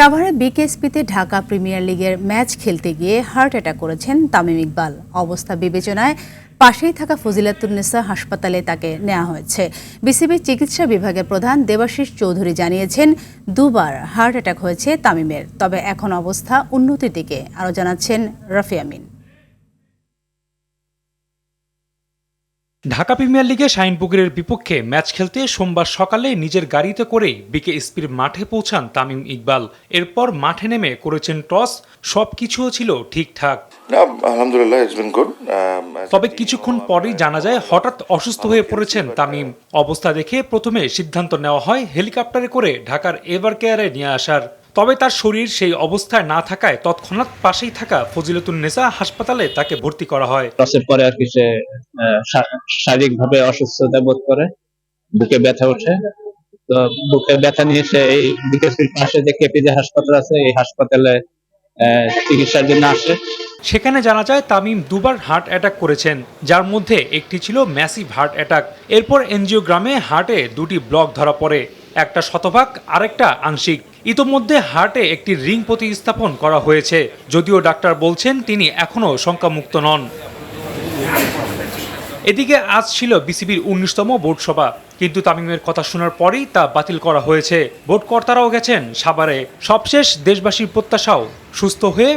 সাভারে বিকেএসপিতে ঢাকা প্রিমিয়ার লিগের ম্যাচ খেলতে গিয়ে হার্ট অ্যাটাক করেছেন তামিম ইকবাল। অবস্থা বিবেচনায় পাশেই থাকা ফজিলাতুন্নেসা হাসপাতালে তাকে নেওয়া হয়েছে। বিসিবির চিকিৎসা বিভাগের প্রধান দেবাশিস চৌধুরী জানিয়েছেন, দুবার হার্ট অ্যাটাক হয়েছে তামিমের, তবে এখন অবস্থা উন্নতির দিকে, আরও জানাচ্ছেন রফি আমিন। ঢাকা প্রিমিয়ার লিগে শাহিনপুকুরের বিপক্ষে ম্যাচ খেলতে সোমবার সকালে নিজের গাড়িতে করেই বিকেএসপির মাঠে পৌঁছান তামিম ইকবাল। এরপর মাঠে নেমে করেছেন টস সব কিছুও ছিল ঠিকঠাক। আলহামদুলিল্লাহ গুড তবে কিছুক্ষণ পরেই জানা যায় হঠাৎ অসুস্থ হয়ে পড়েছেন তামিম। অবস্থা দেখে প্রথমে সিদ্ধান্ত নেওয়া হয় হেলিকপ্টারে করে ঢাকার এভার কেয়ারে নিয়ে আসার। তবে তার শরীর সেই অবস্থায় না থাকায় তৎক্ষণাৎ পাশেই থাকা ফজিলতুন্নেসা হাসপাতালে তাকে ভর্তি করা হয়। টসের পরে আর কি সে শারীরিক ভাবে অসুস্থতা বোধ করে বুকে ব্যথা ওঠে। তো বুকে ব্যথা নিয়ে সে এই বিকেএসপির পাশে যে কেপিজে হাসপাতাল আছে এই হাসপাতালে চিকিৎসার জন্য আসে। সেখানে জানা যায় তামিম দুবার হার্ট অ্যাটাক করেছেন যার মধ্যে একটি ছিল ম্যাসিভ হার্ট অ্যাটাক। এরপর এনজিওগ্রামে হার্টে দুটি ব্লক ধরা পড়ে। একটা শতভাগ, আরেকটা আংশিক। ইতোমধ্যে হার্টে একটি রিং প্রতিস্থাপন করা হয়েছে, যদিও ডাক্তার বলছেন তিনি এখনও শঙ্কামুক্ত নন। এদিকে আজ ছিল বিসিবির উনিশতম বোর্ড সভা কিন্তু তামিমের কথা শোনার পরেই তা বাতিল করা হয়েছে। বোর্ড কর্তারাও গেছেন সাভারে। সবশেষ দেশবাসীর প্রত্যাশাও সুস্থ হয়ে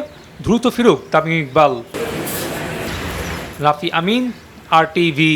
দ্রুত ফিরুক তামিম ইকবাল। রাফি আমিন, আর টিভি